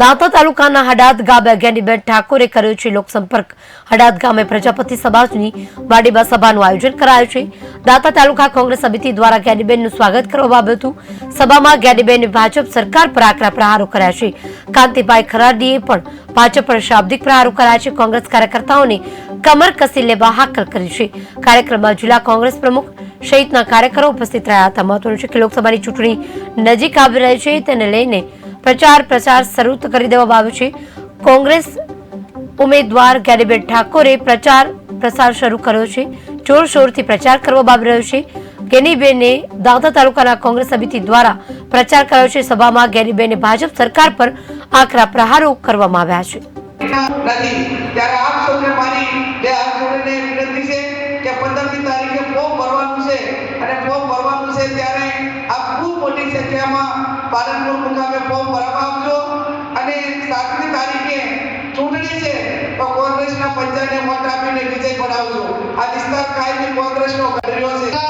દાંતા તાલુકાના હડાદ ગામે જ્ઞાનીબેન ઠાકોરે કર્યો છે લોકસંપર્ક. હડાદ ગામે પ્રજાપતિ સમાજની વાડીબા સભાનું આયોજન કરાયું છે. દાંતા તાલુકા કોંગ્રેસ સમિતિ દ્વારા જ્ઞાનીબેનનું સ્વાગત કરવામાં આવ્યું હતું. સભામાં જ્ઞાનીબેને ભાજપ સરકાર પર આકરા પ્રહારો કર્યા છે. કાંતિભાઈ ખરાડીએ પણ ભાજપ પર શાબ્દિક પ્રહારો કર્યા છે. કોંગ્રેસ કાર્યકર્તાઓને કમર કસી લેવા હાકલ કરી છે. કાર્યક્રમમાં જિલ્લા કોંગ્રેસ પ્રમુખ સહિતના કાર્યકરો ઉપસ્થિત રહ્યા હતા. મહત્વનું છે કે લોકસભાની ચૂંટણી નજીક આવી રહી છે. તેને લઈને પ્રચાર પ્રસાર શરૂ કરી દેવામાં આવ્યો છે. કોંગ્રેસ ઉમેદવાર ગેરીબેન ઠાકોરે પ્રચાર પ્રસાર શરૂ કર્યો છે. જોરશોરથી પ્રચાર કરવામાં આવી રહ્યો છે. ગેનીબેને દાંતા તાલુકાના કોંગ્રેસ સમિતિ દ્વારા પ્રચાર કર્યો છે. સભામાં જ્ઞાનીબેને ભાજપ સરકાર પર આકરા પ્રહારો કરવામાં આવ્યા છે. ત્યારે આપ encuentras los ríos